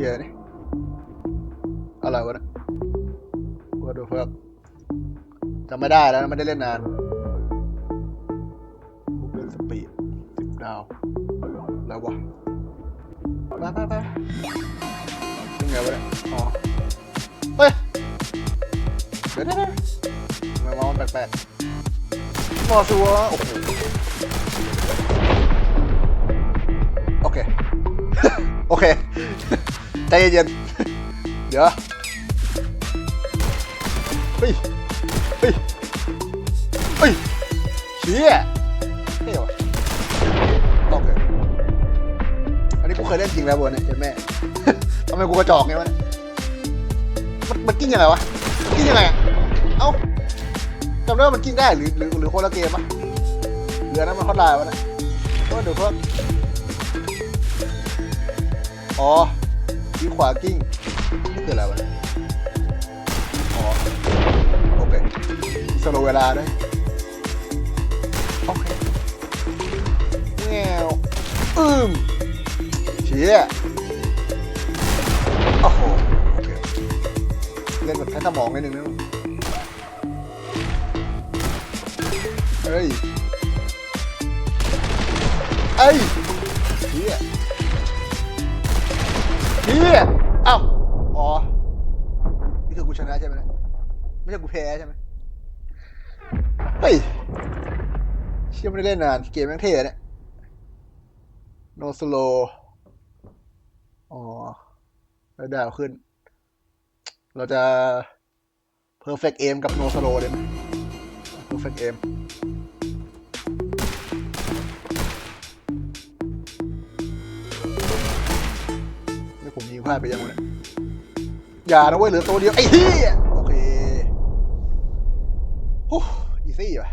เหี้ยนี่อะไรวะนี่ยว่าดูเพิ่มจำไม่ได้แล้วไม่ได้เล่นนานบุกเล่นสปีดสิบดาวแล้ววะไปไปไปยังไงวะเนี่ยอ๋อเฮ้ยเดี๋ยวเดี๋ยวทำไมมองมันแปลกๆมอสัวโอ้โหโอเค โอเค ใจเย็นเดี๋ยวเฮ้ยเฮ้ยเฮ้ยเชี่ยเท่ว่ะโอเคอันนี้กูเคยเล่นจริงแล้วบนเนี่ยเห็นแม่ทำไมกูกระจอกไงวะเนี่ยมันมันกิ้งยังไงวะกิ้งยังไงอะเอ้าจำได้ว่ามันกิ้งได้หรือหรือหรือคนละเกมอะเหลือนั้นมันฮอตไลน์วะเนะก็เดี๋ยวเพิ่มอ๋อ ที่ขวากิ้งนี่คืออะไรวะอ๋อโอเคสโลเวลาด้วยโอเคแงวอืมเชี่ยโอ้โหโอเคเล่นแบบใช้สมองนิดนึงนะเฮ้ยเอ้ย เชี่ยอ้าอ๋อ นี่คือกูชนะใช่ไหมเนี่ยไม่ใช่กูแพ้ใช่ไหมเฮ้ย เชี่ยไม่ได้เล่นนาน เกมแม่งเท่เนี่ย no slow อ๋อแล้วดาวขึ้น เราจะ perfect aim กับ no slow เลยไหม perfect aim นี่ผมยิงพลาดไปยังวะเนี่ยอย่านะเว้ยเหลือตัวเดียวไอ้เหี้ยโอเคฮู้อีซี่ว่ะ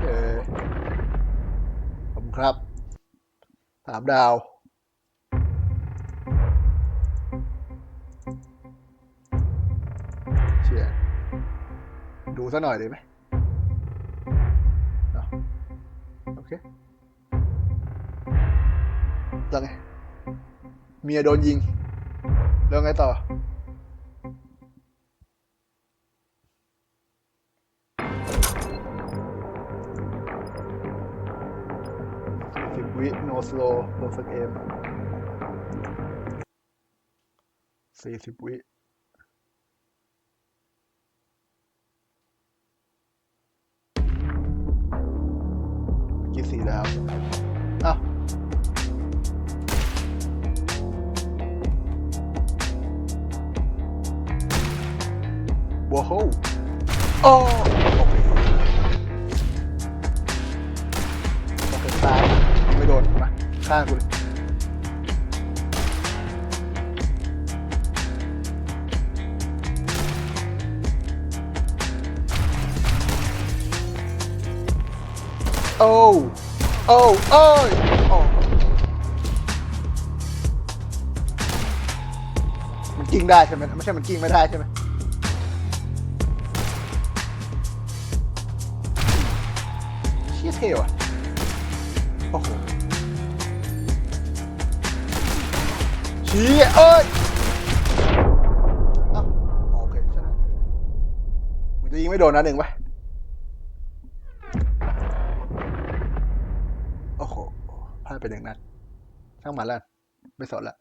เออขอบคุณครับสามดาวเชียดูซะหน่อยได้ไหมโอเค แล้วไงเมียโดนยิง แล้วไงต่อ สิบวิ no slow perfect aim สี่สิบวิ โอเคตายไม่โดนมาฆ่ากูเลยโอ้โอ้โอ้ยโอ้มันกิ้งได้ใช่ไหมไม่ใช่มันกิ้งไม่ได้ใช่ไหมเชี่ยเท่ว่ะ เชี่ยเอ้ยอโอเคชนะมันจะยิงไม่โดนนะหนึ่งปะโอ้โหพลาดไปหนึ่งนัดช่างมันแล้วไม่สนละ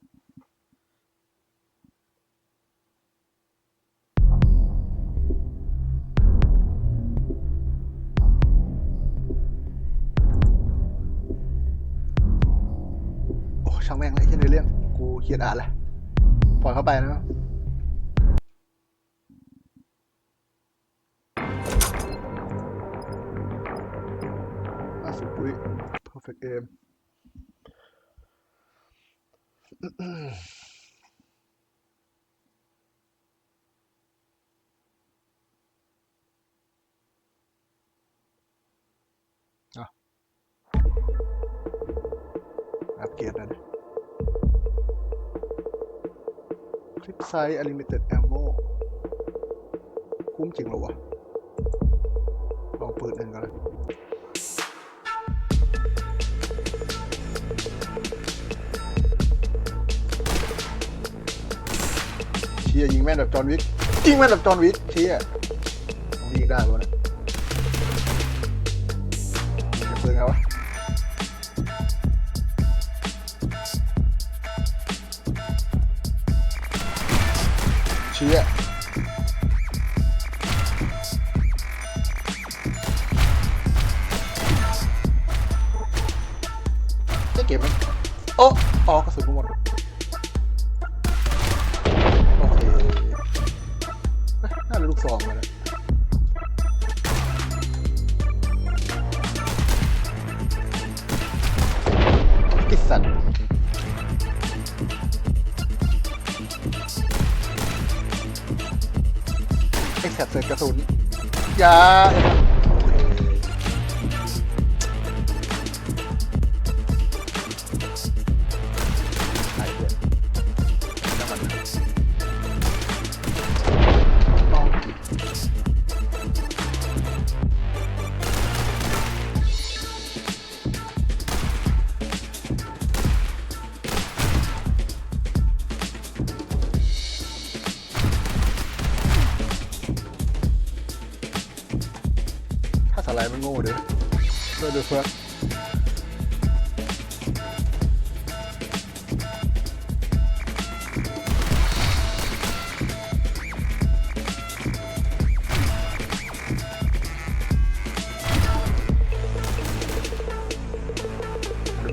เขียนอ่านแหละปล่อยเข้าไปนะห้าสิบวิ perfect aim อะอัปเกรดแล้วนะิปไซส์ Unlimited Ammo คุ้มจริงหรอวะ ลองเปิดหนึ่งก่อนเชียยิงแม่นแบบจอห์นวิกยิงแม่นแบบจอห์นวิกเชียยิงได้ปะนะเปิดไงวะ สัตว์ไอสัตว์เศษกระสุนยา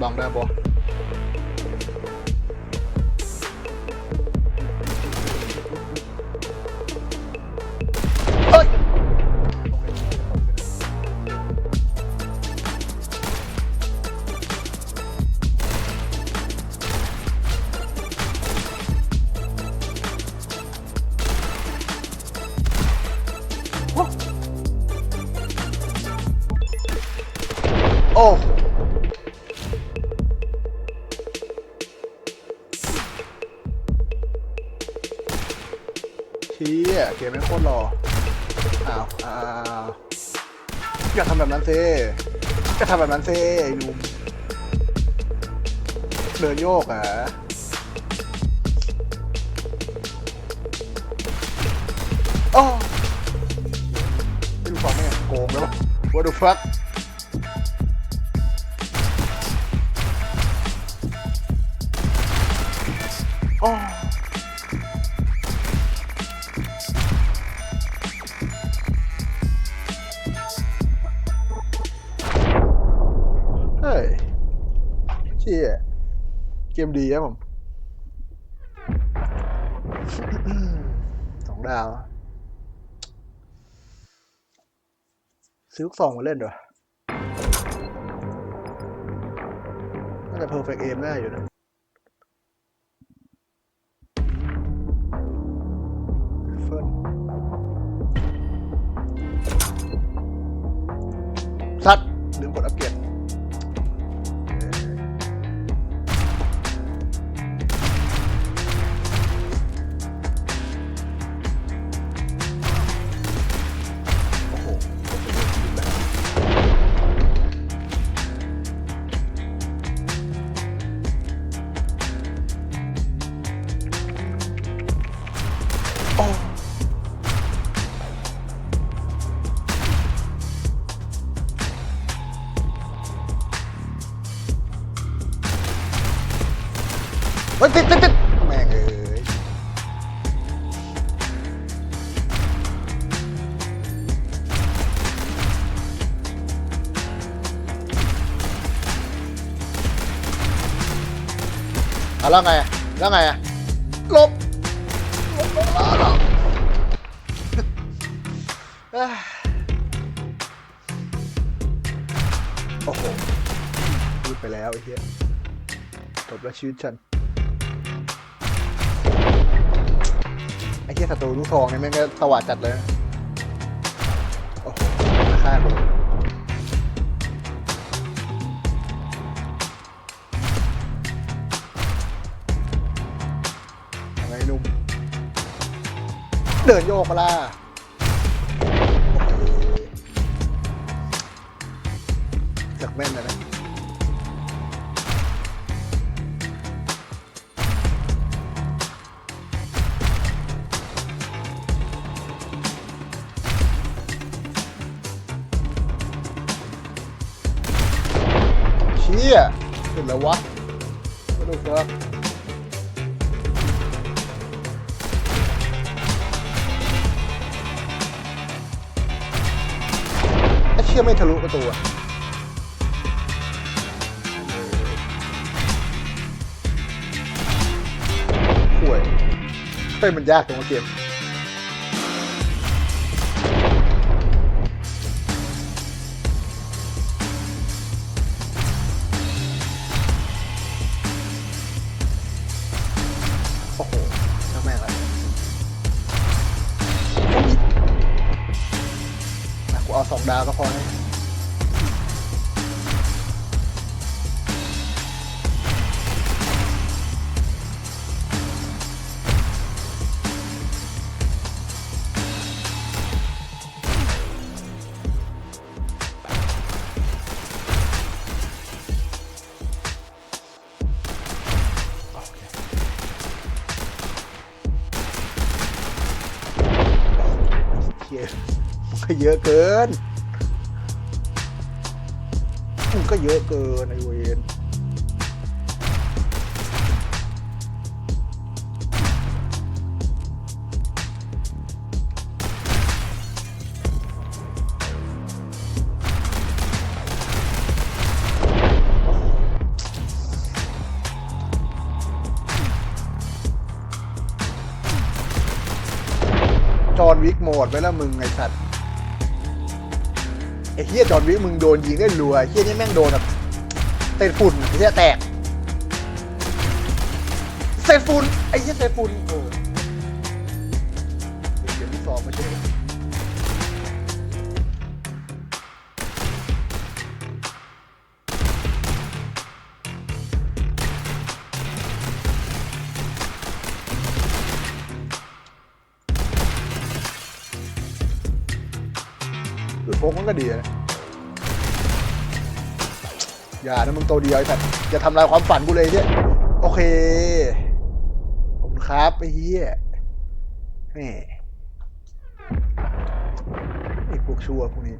บองได้ปะ เชี่ยเกมไม่โคตรหล่ออ้าวอ้าวอย่าทำแบบนั้นเซิอย่าทำแบบนั้นเซิไอ้หนุ่มเดินโยกอะโอ้ไม่รู้ฟังไหมโกงแล้ว What the fuck เกมดีครับผมสองดาว ซื้อลูกซองมาเล่นด้วยน่าจะ perfect aim ได้อยู่นะเฟิร์นสัตว์ลืมกดอัปเกรด เฮ้ยติดติดติดแม่งเอ้ยเอาแล้วไงอะแล้วไงอะหลบหลบหลบหลบหลบเอ้ยโอ้โหพูดไปแล้วไอ้เหี้ยจบแล้วชีวิตฉัน ศัตรูลูกทองเนี่ยแม่งก็สวัสดจัดเลย โอ้โหฆ่ากูยังไงนุ่ม เดินโยกมาล่ะ เฮ้ยมันยากตรงเกม เชี่ยมันก็เยอะเกินมันก็เยอะเกินไอ้เวน วิกโหมดไว้แล้วมึงไอ้สัตว์ไอ้เฮียจอห์นวิกมึงโดนยิงได้รัวเฮียนี่แม่งโดนแบบเศษฝุ่นไอ้เฮียแตกเศษฝุ่นไอ้เฮียเศษฝุ่นโอ้เดี๋ยวที่สองมาเจอ กมันก็ดีนะอย่านะมึงตัวเดียวไอ้สัตว์อย่าทำลายความฝันกูเลยเนี่ยโอเคขอบคุณครับไอ้เฮียแม่ไอ้พวกชั่วพวกนี้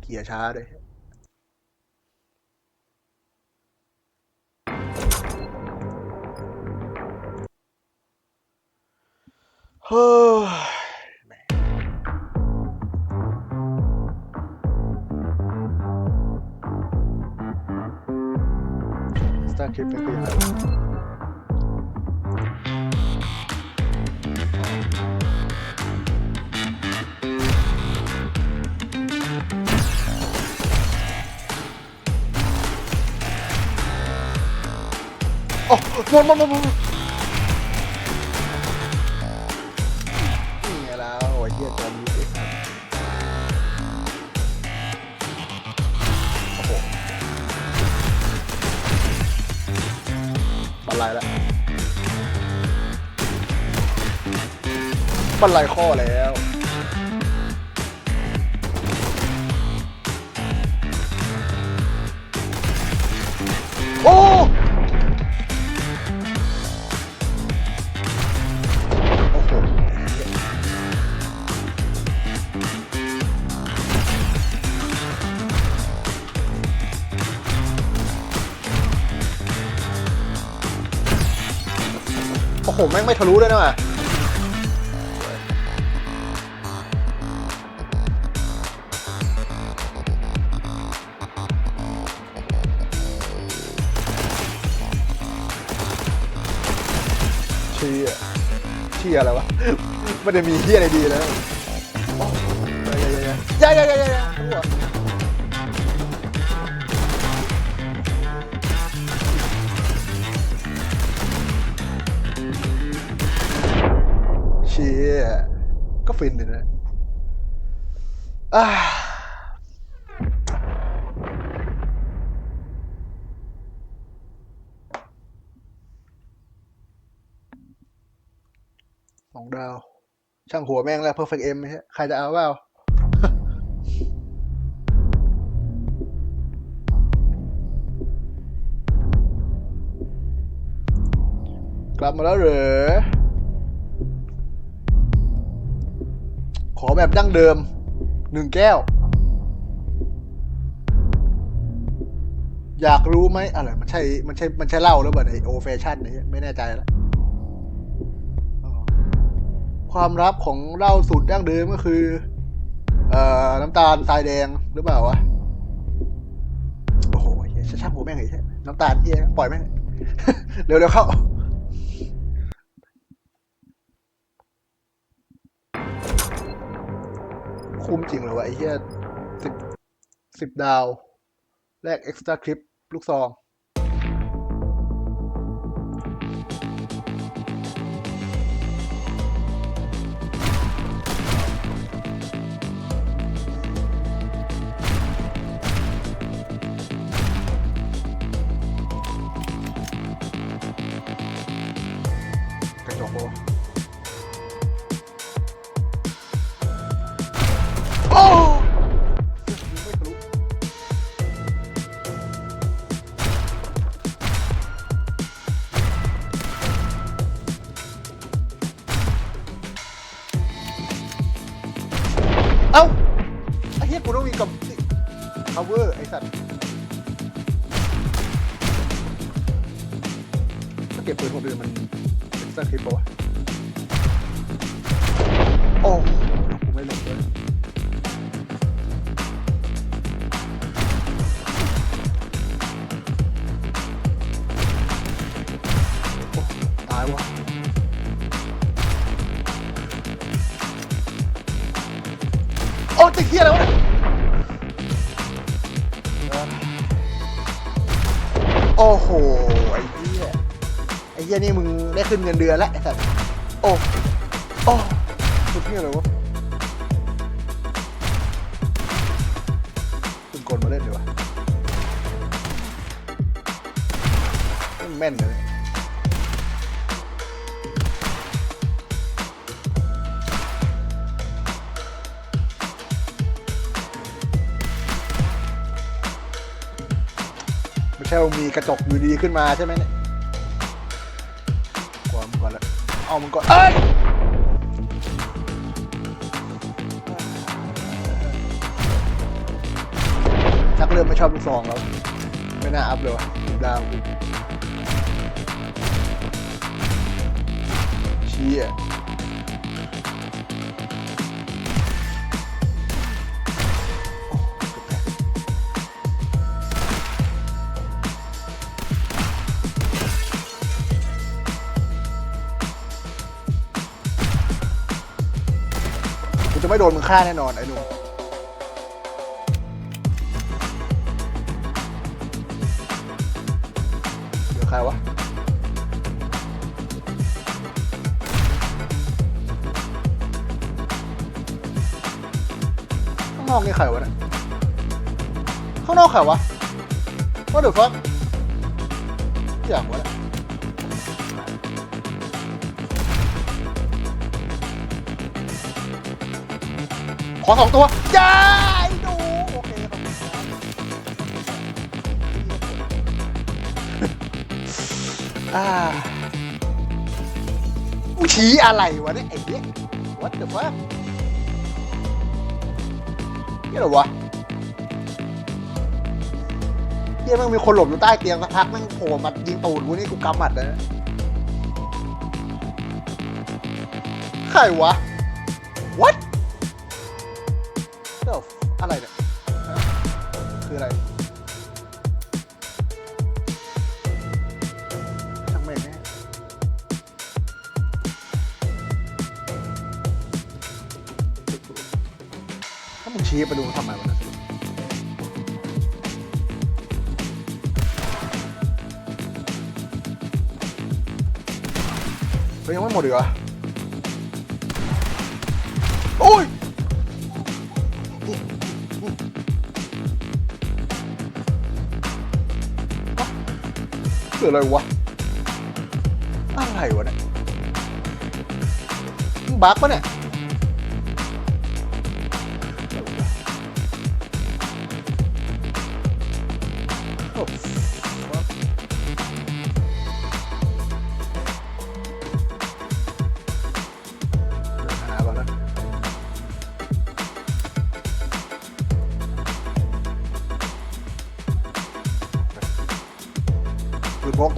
เกียร์ช้าด้วยเฮ้ sta che peccare. Oh, no, no, no, no. บันไลข้อแล้วโอ้โอ้โหโอ้โห แม่งไม่ทะลุเลยนะ อะไรวะไม่ได้มีเฮียอะไรดีแล้วยายายายายเชี่ยก็ฟินเลยนะอ่า องดาว ช่างหัวแม่งแล้ว perfect m ใช่ใครจะเอาเปล่ากลับมาแล้วเหรอ ขอแบบดั้งเดิมหนึ่งแก้ว อยากรู้ไหมอะไรมันใช่ มันใช่ มันใช่เหล้าหรือเปล่าในโอแฟชั่นนี่ไม่แน่ใจแล้ว ความลับของเหล้าสูตรดั้งเดิมก็คือ เอ่อ น้ำตาลทรายแดงหรือเปล่าวะ โอ้โหเหี้ยช่างหัวแม่งไอ้เหี้ยน้ำตาลเหี้ยปล่อยแม่ง เร็วๆเข้า คุ้มจริงเลยวะไอ้เหี้ยสิบสิบดาว แลกเอ็กซ์ตร้าคลิป ลูกซอง cover ไอ้สัตว์ถ้าเก็บปืนคนอื่นมันเป็นสักคลิปปะวะโอ้ี้ยนี่มึงได้ขึ้นเงินเดือนแล้วไอ้สัสโอ้โอ้สุดเหี้ยอะไรวะคุณกลมาเล่นดีกว่าแม่นเลยไม่ใช่ว่ามีกระจกอยู่ดีขึ้นมาใช่ไหมเนี่ย เอามึงก่อนเอ้ยชักเริ่มไม่ชอบลูกซองแล้ว ไม่น่าอัพเลยวะดาวกูเชี้อ่ ไม่โดนมึงฆ่าแน่นอนไอ้หนุ่มเดี๋ยวใครวะข้างนอกนี่ใครวะเนี่ยข้างนอกใครวะ What the fuck อย่างวะเนี่ย อสองตัวย้ายดูโอเคอบคุณครับอ่ากูชี้อะไรวะเนี่ยไอ้เนี้ย what the fuck นี่เหรอวะเฮียมันมีคนหลบอยู่ใต้เตียงสักพักแมันโผล่มายิงตูดกูนี่กูกำหมัดเลยนะใครวะ what อะไรเนี่ย คืออะไรช่างแม่งแน่ถ้ามึงชี้ไปดูมันทำไมวะนะสรุปเฮ้ยยังไม่หมดอีกเหรอ คืออะไรวะ อะไรวะเนี่ยมึงบักปะเนี่ย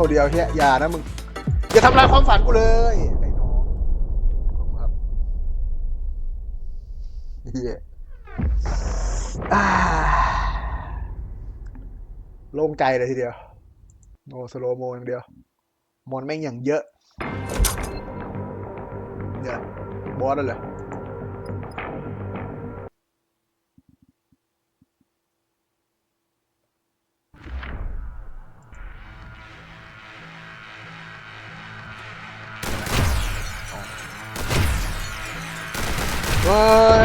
ตัวเดียวเฮียอย่านะมึง อย่าทำลายความฝันกูเลยไอ้น้องขอบคุณครับเฮียโล่งใจเลยทีเดียว โนสโลโมอย่างเดียว มอนแม่งอย่างเยอะ เนี่ยบอสนั่นแหละ ย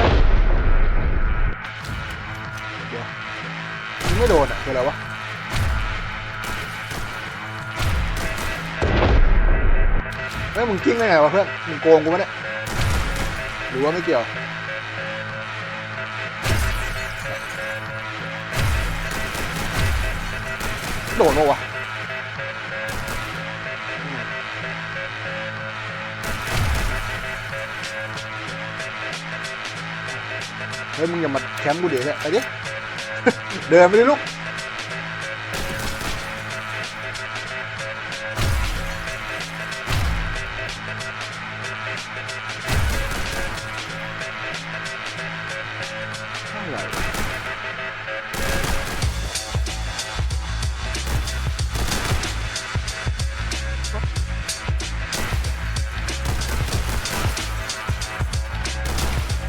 เดี๋ยวยิงไม่โดนอะคืออะไรวะเฮ้ยมึงกิ้งได้ไงวะเพื่อน มึงโกงกูปะเนี่ย หรือว่าไม่เกี่ยวโดนปะวะ เฮ้ยมึงอย่ามาแคมป์กูเดี๋ยวเนี่ยไปดิ เดินไปดิลูกอะไร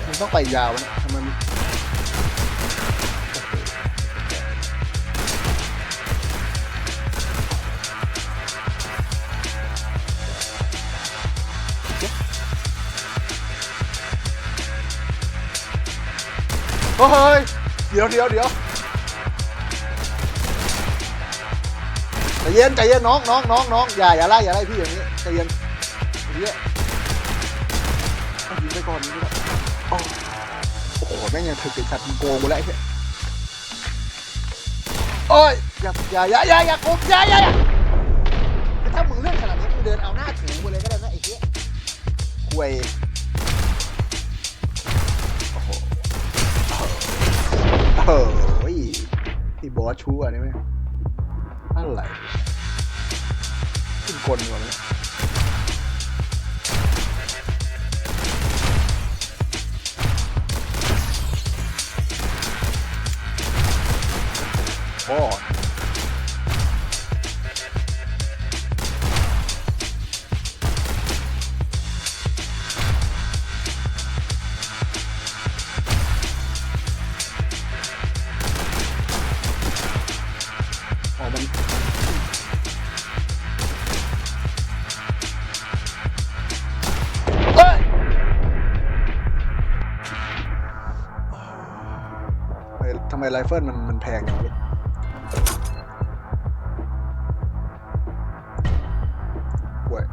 มันต้องไปยาวนะ เฮ้ย เดี๋ยวเดี๋ยวเดี๋ยวใจเย็นใจเย็นน้องน้องน้องน้องอย่าอย่าไล่อย่าไล่พี่อย่างนี้ใจเย็นอย่างนี้เอายิงไปก่อนยิงไปก่อนโอ้โอ้โหแม่งยังถึกติดขัดมึงโกงกูแล้วไอ้เหี้ยโอ้ยอย่าอย่าอย่าอย่าอย่าโกงอย่าอย่าอย่าถ้ามึงเลื่อนขนาดนี้มึงเดินเอาหน้าถูกูเลยก็ได้นะไอ้เหี้ยคุย ว่าชูอะนี่ไหมอะไรขึ้นกลดีกว่าไหมโอ้อ ไมไรเฟิลมันมันแพงอย่างนี้ห่วย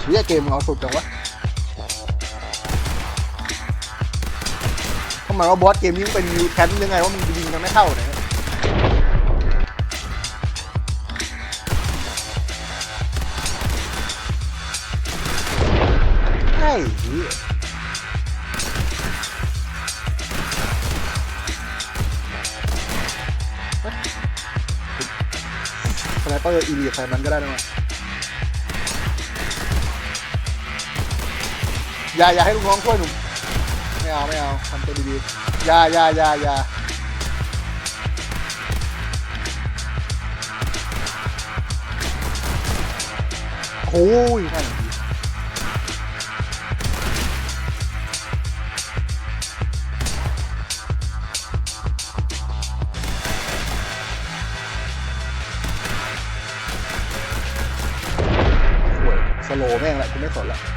เชี่ยเกมเอาสุดจังวะ ทำไมว่าบอสเกมนี้เป็นมิวแทนยังไงว่ามึงยิงกันไม่เข้าเนี่ยไอ้เหี้ยสไนเปอร์อีลีใส่มันก็ได้นะมั้ยอย่าอย่าให้ลูกน้องช่วยหนุ่ม ไม่เอาไม่เอาทำตัวดีๆอย่าอย่าอย่าอย่าโอ้ยนั่นดีโอ้ยสโลว์แม่งแหละกูไม่สนละ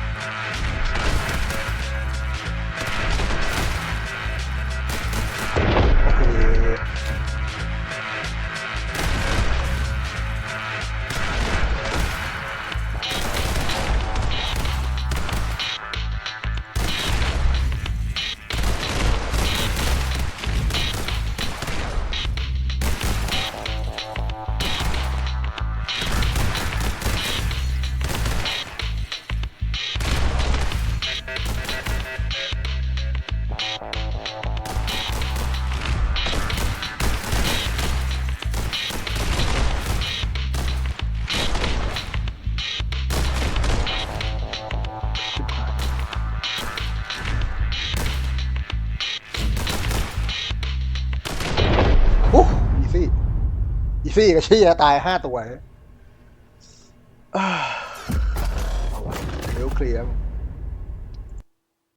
ซี่กับชี้ตายห้าตัว